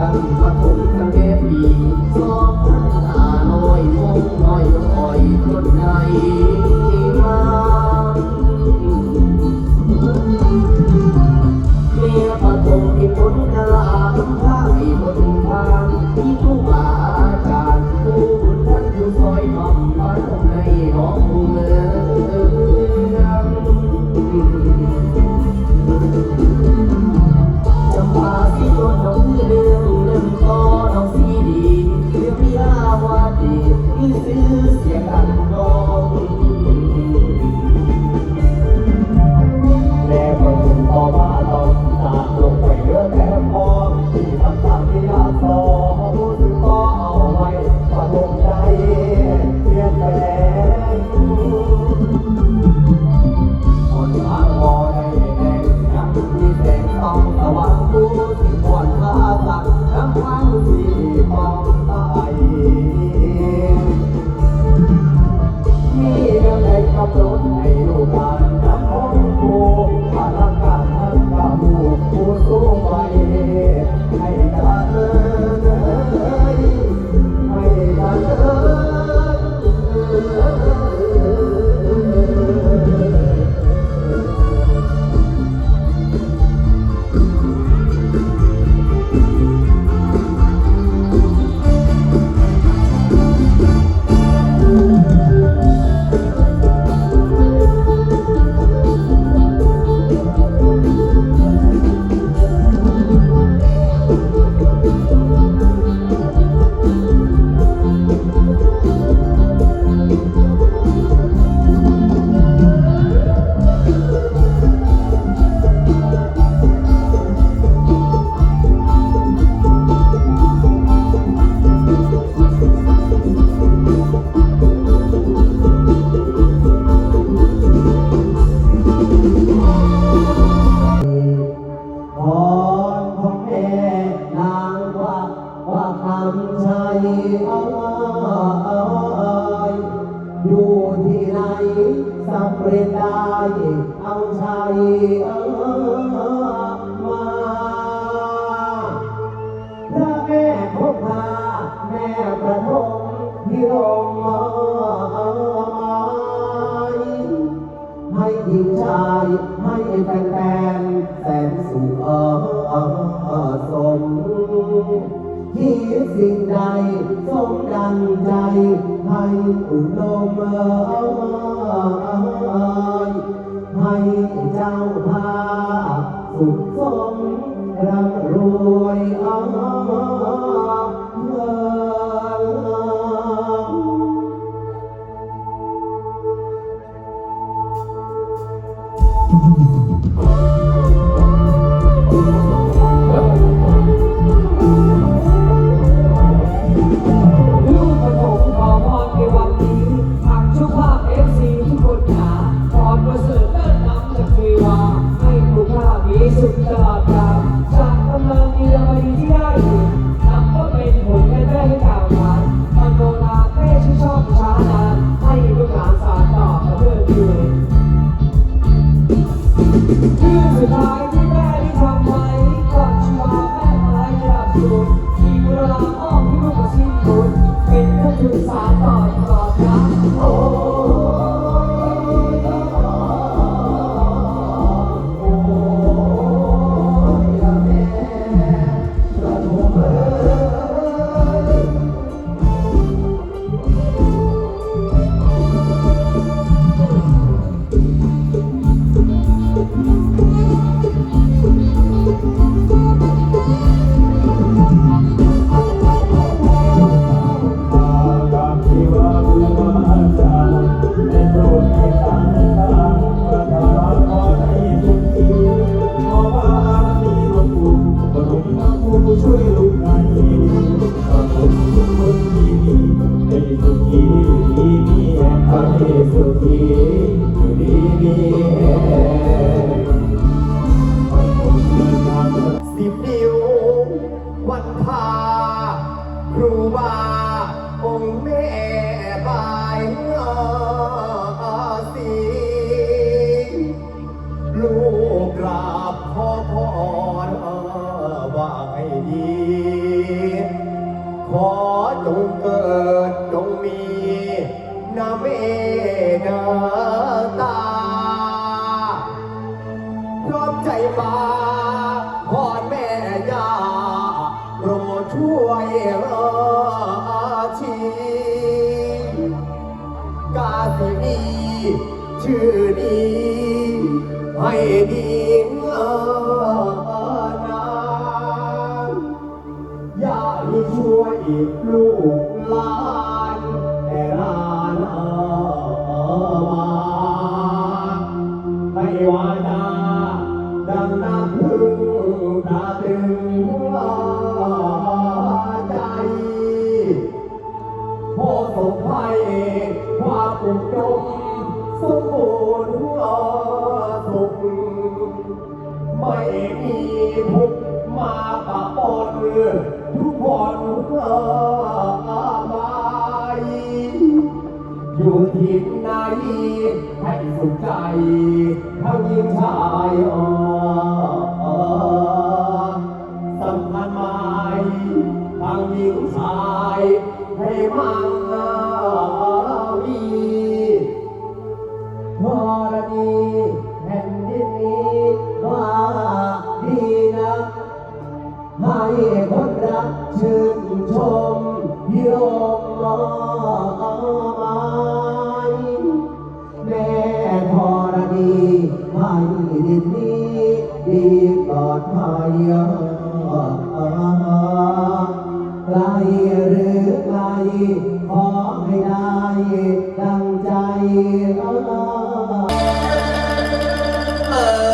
ตั้งปฐงตั้งแก่ปีสอบตาน้อยมองน้อยลอยต้นใดที่มาเมียปฐมที่ผลกลา เรียนได้เอาใจเออมาพระแม่คงคาแม่ประทงพิรมมายให้หญิงชายให้แฟนแฟนแสนสุขเออสม คิดสิ่งใดสมดังใจ ให้อุดมเอ่ยให้เจ้าพาพสุขสมร่ำรวยอ สุขีดีดีสิบนิ้ววันพาครูบาองค์แม่บายสีลูกกราบพ่อพรว่าให้ดี ขอจงเกิดจงมี Name เมตตาพร้อมใจมาพรแม่ยาโปรดช่วยราชีกาสินีชื่อนี้ให้ดีเออนางอย่าให้ช่วยลูก น้ำพึ่งตาตึงใจพอสมภัยความอุดมสมบูรณ์สุขไม่มีทุกมาปะปนทุกคนมาอยู่ที่ไหนให้สุขใจทั้งหญิงชายอ่อ หรือไกลขอให้ได้ดังใจเออ